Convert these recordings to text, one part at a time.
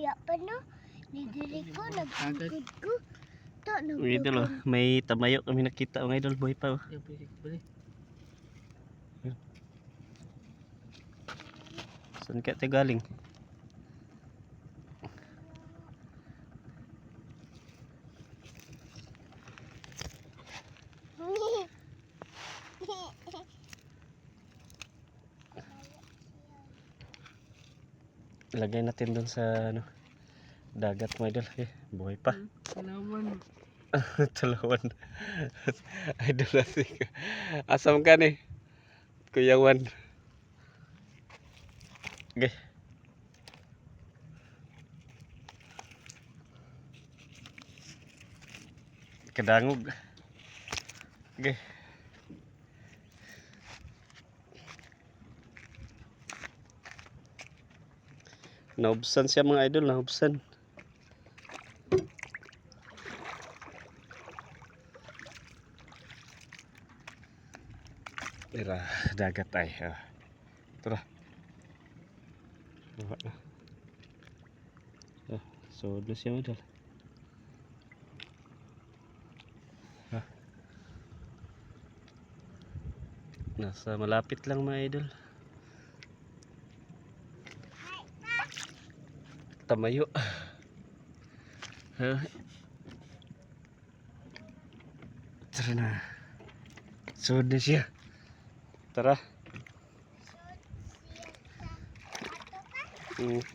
ya penuh di diriku nak ku tak nak ni dulu lah. mai tamayo kami nak kita ngai dulu boy pa boleh sunket tegaling galing Ilagay natin doon sa ano, dagat mga idol. Eh, buhay pa. Salaman. Talawan. idol natin. Asam ka ni? Kuya Wan. Okay. Kedangog. Okay. Naubsan siya mga idol, naubsan. Tira, dagat ay. Ah. Tara. Bawa na. Ah, so na siya madal. Ah. Nasa malapit lang mga idol. Tamayo. Ah. Tara na. So na siya. Tara. Mm. To.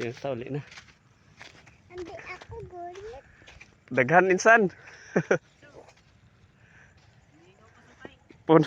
Yung tawli na. Hindi ako gulit. Daghan insan. Puno.